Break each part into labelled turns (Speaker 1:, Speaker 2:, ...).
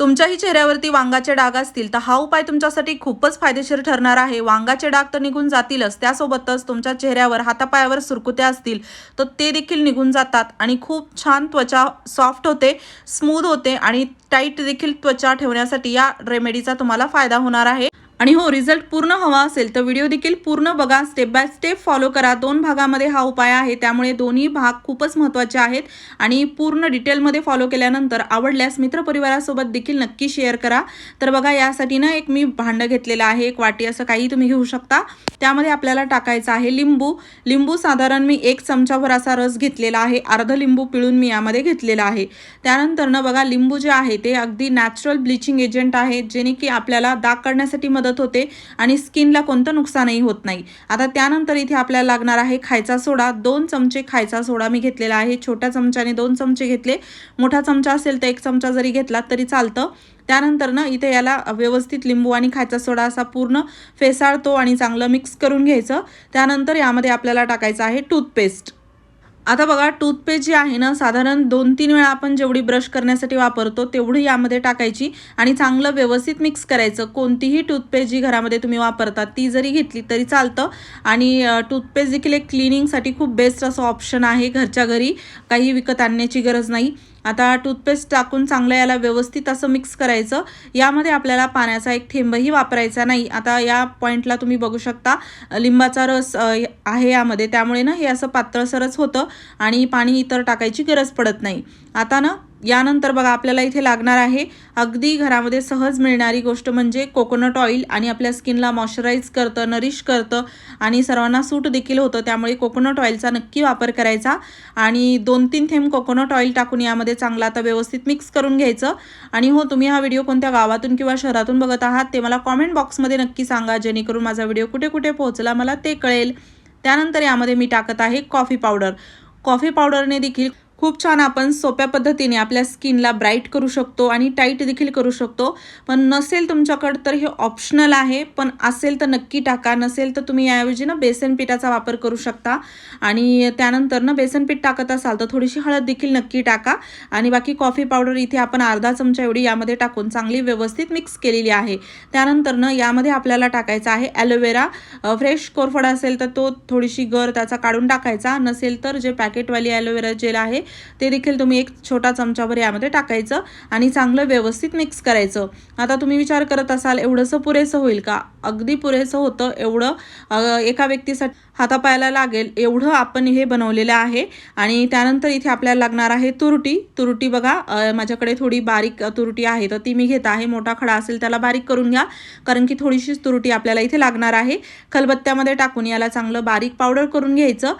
Speaker 1: तुमच्याही चेहऱ्यावरती वांगाचे डाग असतील तर हा उपाय तुमच्यासाठी खूपच फायदेशीर ठरणार आहे. वांगाचे डाग तर निघून जातीलच. त्यासोबतच तुमच्या चेहऱ्यावर हातापायावर सुरकुत्या असतील तर ते देखील निघून जातात आणि खूप छान त्वचा सॉफ्ट होते स्मूथ होते आणि टाईट देखील त्वचा ठेवण्यासाठी या रेमेडीचा तुम्हाला फायदा होणार आहे. आणि हो रिझल्ट पूर्ण हवा असेल तर व्हिडिओ देखील पूर्ण बघा. स्टेप बाय स्टेप फॉलो करा. दोन भागामध्ये हा उपाय आहे. त्यामुळे दोन्ही भाग खूपच महत्त्वाचे आहेत. आणि पूर्ण डिटेलमध्ये फॉलो केल्यानंतर आवडल्यास मित्रपरिवारासोबत देखील नक्की शेअर करा. तर बघा यासाठी ना एक मी भांडं घेतलेलं आहे. एक वाटी असं काही तुम्ही घेऊ शकता. त्यामध्ये आपल्याला टाकायचं आहे लिंबू. लिंबू साधारण मी एक चमचाभर असा रस घेतलेला आहे. अर्ध लिंबू पिळून मी यामध्ये घेतलेला आहे. त्यानंतर ना बघा लिंबू जे आहे ते अगदी नॅचरल ब्लिचिंग एजंट आहे. जेणे की आपल्याला दाग काढण्यासाठी मदत होते आणि स्किनला कोणतं नुकसानही होत नाही. आता त्यानंतर इथे आपल्याला लागणार आहे खायचा सोडा. दोन चमचे खायचा सोडा मी घेतलेला आहे. छोट्या चमच्याने दोन चमचे घेतले. मोठा चमचा असेल तर एक चमचा जरी घेतला तरी चालतं. त्यानंतर ना इथे याला व्यवस्थित लिंबू आणि खायचा सोडा असा पूर्ण फेसाळतो आणि चांगलं मिक्स करून घ्यायचं. त्यानंतर यामध्ये आपल्याला टाकायचं आहे टूथपेस्ट. आता बघा टूथपेस्ट जी आहे ना साधारण दोन तीन वेळा आपण जेवढी ब्रश करण्यासाठी वापरतो तेवढी यामध्ये टाकायची आणि चांगलं व्यवस्थित मिक्स करायचं. कोणतीही टूथपेस्ट जी घरामध्ये तुम्ही वापरता ती जरी घेतली तरी चालतं. आणि टूथपेस्ट देखील एक क्लिनिंगसाठी खूप बेस्ट असं ऑप्शन आहे घरच्या घरी. काही विकत आणण्याची गरज नाही. आता टूथपेस्ट टाकून चांगलं याला व्यवस्थित असं मिक्स करायचं. यामध्ये आपल्याला पाण्याचा एक थेंबही वापरायचा नाही. आता या पॉईंटला तुम्ही बघू शकता लिंबाचा रस आहे यामध्ये. त्यामुळे ना हे असं पातळसरच होतं आणि पाणी इतर टाकायची गरज पडत नाही. आता ना यानंतर बघा आपल्याला इथे लागणार आहे अगदी घरामध्ये सहज मिळणारी गोष्ट म्हणजे कोकोनट ऑइल आणि आपल्या स्किनला मॉइश्चराईज करतं नरिश करतं आणि सर्वांना सूट देखील होतं. त्यामुळे कोकोनट ऑइलचा नक्की वापर करायचा आणि दोन तीन थेंब कोकोनट ऑइल टाकून यामध्ये चांगला आता व्यवस्थित मिक्स करून घ्यायचं. आणि हो तुम्ही हा व्हिडिओ कोणत्या गावातून किंवा शहरातून बघत आहात ते मला कॉमेंट बॉक्समध्ये नक्की सांगा जेणेकरून माझा व्हिडिओ कुठे कुठे पोहोचला मला ते कळेल. त्यानंतर यामध्ये मी टाकत आहे कॉफी पावडर कॉफी पावडरने देखील खूप छान आपण सोप्या पद्धतीने आपल्या स्किनला ब्राईट करू शकतो आणि टाईट देखील करू शकतो. पण नसेल तुमच्याकडं तर हे ऑप्शनल आहे पण असेल तर नक्की टाका. नसेल तर तुम्ही याऐवजी ना बेसन पिठाचा वापर करू शकता. आणि त्यानंतर ना बेसन पीठ टाकत असाल तर थोडीशी हळद देखील नक्की टाका. आणि बाकी कॉफी पावडर इथे आपण अर्धा चमचा एवढी यामध्ये टाकून चांगली व्यवस्थित मिक्स केलेली आहे. त्यानंतर ना यामध्ये आपल्याला टाकायचा आहे ॲलोवेरा फ्रेश कोरफड असेल तर तो थोडीशी गर त्याचा काढून टाकायचा. नसेल तर जे पॅकेटवाली ॲलोवेरा जेल आहे ते देखील तुम्ही एक छोटा चमचाभर यामध्ये टाकायचं आणि चांगलं व्यवस्थित मिक्स करायचं. आता तुम्ही विचार करत असाल एवढंसं पुरेसं होईल का? अगदी पुरेसं होतं एवढं एका व्यक्तीसाठी हातापायाला लागेल एवढं आपण हे बनवलेलं आहे. आणि त्यानंतर इथे आपल्याला लागणार आहे तुरटी. तुरटी बघा माझ्याकडे थोडी बारीक तुरटी आहे तर ती मी घेत आहे. मोठा खडा असेल त्याला बारीक करून घ्या कारण की थोडीशीच तुरटी आपल्याला इथे लागणार आहे. खलबत्त्यामध्ये टाकून याला चांगलं बारीक पावडर करून घ्यायचं.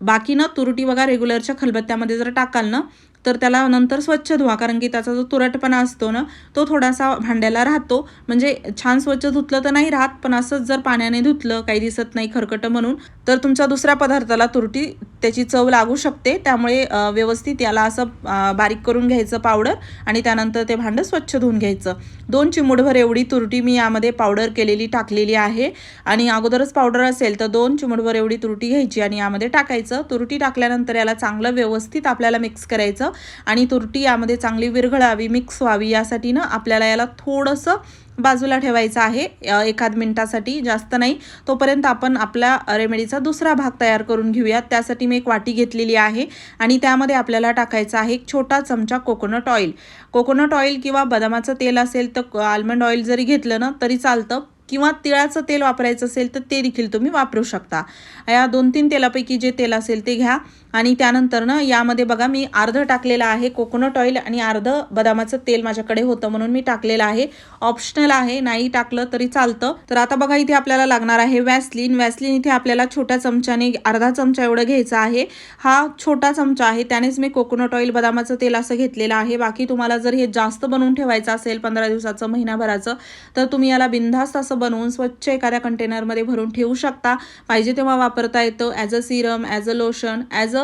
Speaker 1: बाकी ना तुरटी बघा रेग्युलरच्या खलबत्त्यामध्ये जर टाकाल ना तर त्याला नंतर स्वच्छ धुवा. कारण की त्याचा जो तुरटपणा असतो ना तो थोडासा भांड्याला राहतो. म्हणजे छान स्वच्छ धुतलं तर नाही राहत पण असंच जर पाण्याने धुतलं काही दिसत नाही खरकटं म्हणून तर तुमच्या दुसऱ्या पदार्थाला तुरटी त्याची चव लागू शकते. त्यामुळे व्यवस्थित याला असं बारीक करून घ्यायचं पावडर आणि त्यानंतर ते भांडं स्वच्छ धुवून घ्यायचं. दोन चिमूटभर एवढी तुरटी मी यामध्ये पावडर केलेली टाकलेली आहे आणि अगोदरच पावडर असेल तर दोन चिमूटभर एवढी तुरटी घ्यायची आणि यामध्ये टाकायचं. तुरटी टाकल्यानंतर याला चांगलं व्यवस्थित आपल्याला मिक्स करायचं आणि तुरटी यामध्ये चांगली विरघळावी मिक्स व्हावी यासाठी ना आपल्याला याला थोडंसं बाजूला ठेवायचं आहे. एखाद मिनटासाठी जास्त नाही. तोपर्यंत आपण आपल्या रेमेडीचा दुसरा भाग तयार करून घेऊयात त्यासाठी मी एक वाटी घेतलेली आहे आणि त्यामध्ये आपल्याला टाकायचा आहे एक छोटा चमचा कोकोनट ऑइल कोकोनट ऑइल किंवा बदामाचं तेल असेल तर आल्मंड ऑइल जरी घेतलं ना तरी चालतं. किंवा तिळाचं तेल वापरायचं असेल तर ते देखील तुम्ही वापरू शकता. या दोन तीन तेलापैकी जे तेल असेल ते घ्या. आणि त्यानंतर ना यामध्ये बघा मी अर्ध टाकलेलं आहे कोकोनट ऑइल आणि अर्ध बदामाचं तेल माझ्याकडे होतं म्हणून मी टाकलेलं आहे. ऑप्शनल आहे नाही टाकलं तरी चालतं. तर आता बघा इथे आपल्याला लागणार आहे वॅसलिन वॅसलिन इथे आपल्याला छोट्या चमच्याने अर्धा चमचा एवढं घ्यायचा आहे. हा छोटा चमचा आहे त्यानेच मी कोकोनट ऑइल बदामाचं तेल असं घेतलेलं आहे. बाकी तुम्हाला जर हे जास्त बनवून ठेवायचं असेल पंधरा दिवसाचं महिनाभराचं तर तुम्ही याला बिनधास्त असं बनवून स्वच्छ एखाद्या कंटेनरमध्ये भरून ठेवू शकता. पाहिजे तेव्हा वापरता येतं as a serum as a lotion as a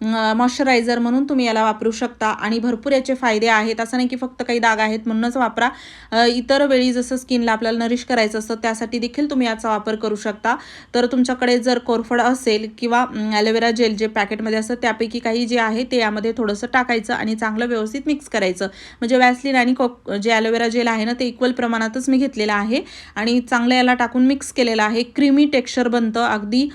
Speaker 1: moisturiser म्हणून तुम्ही याला वापरू शकता. आणि भरपूर याचे फायदे आहेत. असं नाही की फक्त काही दाग आहेत म्हणूनच वापरा. इतर वेळी जसं स्किनला आपल्याला नरिश करायचं असतं त्यासाठी देखील तुम्ही याचा वापर करू शकता. तर तुमच्याकडे जर कोरफड असेल किंवा ॲलोवेरा जेल जे पॅकेटमध्ये असतं त्यापैकी काही जे आहे ते यामध्ये थोडंसं टाकायचं आणि चांगलं व्यवस्थित मिक्स करायचं. म्हणजे वॅसलिन आणि कोक जे ॲलोवेरा जेल आहे ना ते इक्वल प्रमाणातच मी घेतलेलं आहे. आणि चांगलं याला टाकून मिक्स केलेलं आहे. क्रीमी टेक्स्चर बनतं. अगदी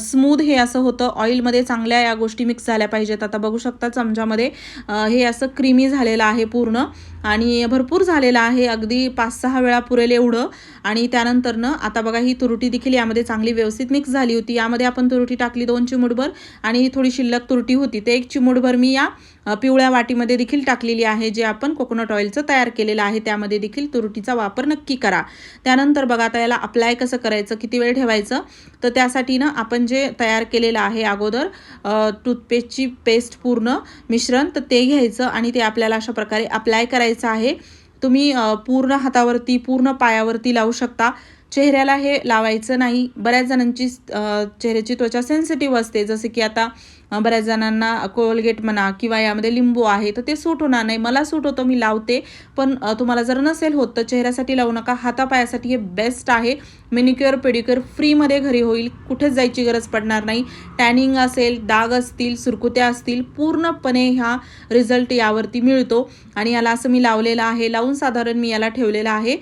Speaker 1: स्मूथ हे असं होतं. ऑइलमध्ये चांगल्या या गोष्टी मिक्स झाल्या पाहिजेत. आता बघू शकता चमच्यामध्ये हे असं क्रीमी झालेलं आहे पूर्ण आणि भरपूर झालेलं आहे. अगदी पाच सहा वेळा पुरेल एवढं आणि त्यानंतरनं आता बघा ही तुरटी देखील यामध्ये चांगली व्यवस्थित मिक्स झाली होती. यामध्ये आपण तुरटी टाकली दोन चिमूटभर आणि ही थोडी शिल्लक तुरटी होती. ते एक चिमूटभर मी या पिवळ्या वाटीमध्ये देखील टाकलेली आहे जे आपण कोकोनट ऑइलचं तयार केलेलं आहे. त्यामध्ये देखील तुरटीचा वापर नक्की करा. त्यानंतर बघा आता याला अप्लाय कसं करायचं किती वेळ ठेवायचं? तर त्यासाठी ना आपण जे तयार केलेलं आहे अगोदर टूथपेस्टची पेस्ट पूर्ण मिश्रण तर ते घ्यायचं आणि ते आपल्याला अशा प्रकारे अप्लाय करायचं आहे. तुम्ही पूर्ण हातावरती पूर्ण पायावरती लावू शकता. चेहऱ्याला हे लावायचं नाही. बऱ्याच जणांची चेहऱ्याची त्वचा सेन्सिटिव्ह असते. जसे की आता बऱ्याच जणांना कोलगेट म्हणा किंवा यामध्ये लिंबू आहे तर ते सूट होणार नाही मला सूट होतं मी लावते. पण तुम्हाला जर नसेल होत तर चेहऱ्यासाठी लावू नका. हातापायासाठी हे बेस्ट आहे. मेनिक्युअर पेडिक्युअर फ्रीमध्ये घरी होईल. कुठेच जायची गरज पडणार नाही. टॅनिंग असेल डाग असतील सुरकुत्या असतील पूर्णपणे ह्या रिझल्ट यावरती मिळतो. आणि याला असं मी लावलेलं आहे. लावून साधारण मी याला ठेवलेलं आहे.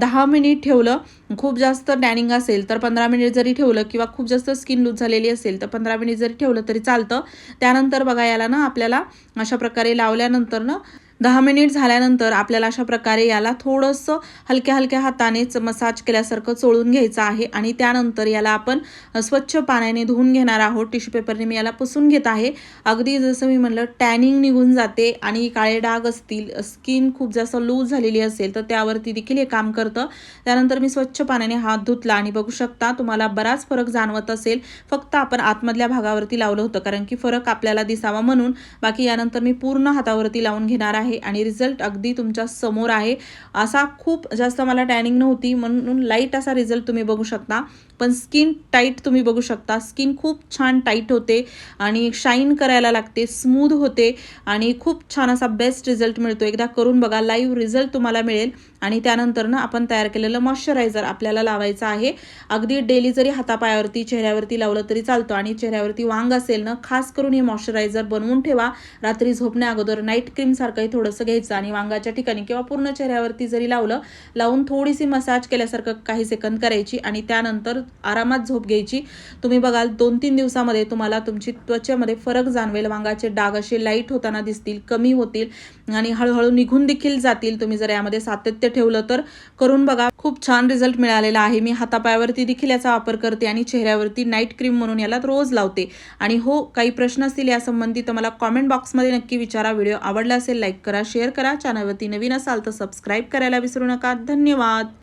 Speaker 1: दहा मिनिट ठेवलं. खूप जास्त टॅनिंग असेल तर पंधरा मिनिट जरी ठेवलं किंवा खूप जास्त स्किन लूज झालेली असेल तर पंधरा मिनिट जरी ठेवलं तरी चालतं. त्यानंतर बघा याला ना आपल्याला अशा प्रकारे लावल्यानंतर ना दहा मिनिट झाल्यानंतर आपल्याला अशा प्रकारे याला थोडंसं हलक्या हलक्या हातानेच मसाज केल्यासारखं चोळून घ्यायचं आहे आणि त्यानंतर याला आपण स्वच्छ पाण्याने धुवून घेणार आहोत. टिश्यू पेपरने मी याला पुसून घेत आहे. अगदी जसं मी म्हणलं टॅनिंग निघून जाते आणि काळे डाग असतील स्किन खूप जास्त लूज झालेली असेल तर त्यावरती देखील हे काम करतं. त्यानंतर मी स्वच्छ पाण्याने हात धुतला आणि बघू शकता तुम्हाला बराच फरक जाणवत असेल. फक्त आपण आतमधल्या भागावरती लावलं होतं कारण की फरक आपल्याला दिसावा म्हणून. बाकी यानंतर मी पूर्ण हातावरती लावून घेणार आहे. आणि रिझल्ट अगदी तुमच्यासमोर आहे. असा खूप जास्त मला टॅनिंग नव्हती म्हणून लाइट असा रिझल्ट तुम्ही बघू शकता. पण स्किन टाईट तुम्ही बघू शकता. स्किन खूप छान टाईट होते आणि शाईन करायला लागते स्मूद होते आणि खूप छान असा बेस्ट रिझल्ट मिळतो. एकदा करून बघा लाईव्ह रिझल्ट तुम्हाला मिळेल आणि त्यानंतर ना आपण तयार केलेलं मॉइश्चरायझर आपल्याला लावायचं आहे. अगदी डेली जरी हातापायावरती चेहऱ्यावरती लावलं तरी चालतं आणि चेहऱ्यावरती वांग असेल ना खास करून हे मॉइश्चरायझर बनवून ठेवा. रात्री झोपण्या अगोदर नाईट क्रीमसारखंही थोडंसं घ्यायचं आणि वांगाच्या ठिकाणी किंवा पूर्ण चेहऱ्यावरती जरी लावलं लावून थोडीशी मसाज केल्यासारखं काही सेकंद करायची आणि त्यानंतर आरामात झोप घ्यायची. तुम्ही बघाल दोन तीन दिवसामध्ये तुम्हाला तुमची त्वचेमध्ये फरक जाणवेल. वांगाचे डाग असे लाइट होताना दिसतील कमी होतील आणि हळूहळू निघून देखील जातील. तुम्ही जर यामध्ये सातत्य ठेवलं तर करून बघा. खूप छान रिझल्ट मिळालेला आहे. मी हातापायावरती देखील याचा वापर करते आणि चेहऱ्यावरती नाईट क्रीम म्हणून याला रोज लावते. आणि हो काही प्रश्न असतील यासंबंधी तर मला कॉमेंट बॉक्समध्ये नक्की विचारा. व्हिडिओ आवडला असेल लाईक करा शेअर करा. चॅनलवरती नवीन असाल तर सबस्क्राईब करायला विसरू नका. धन्यवाद.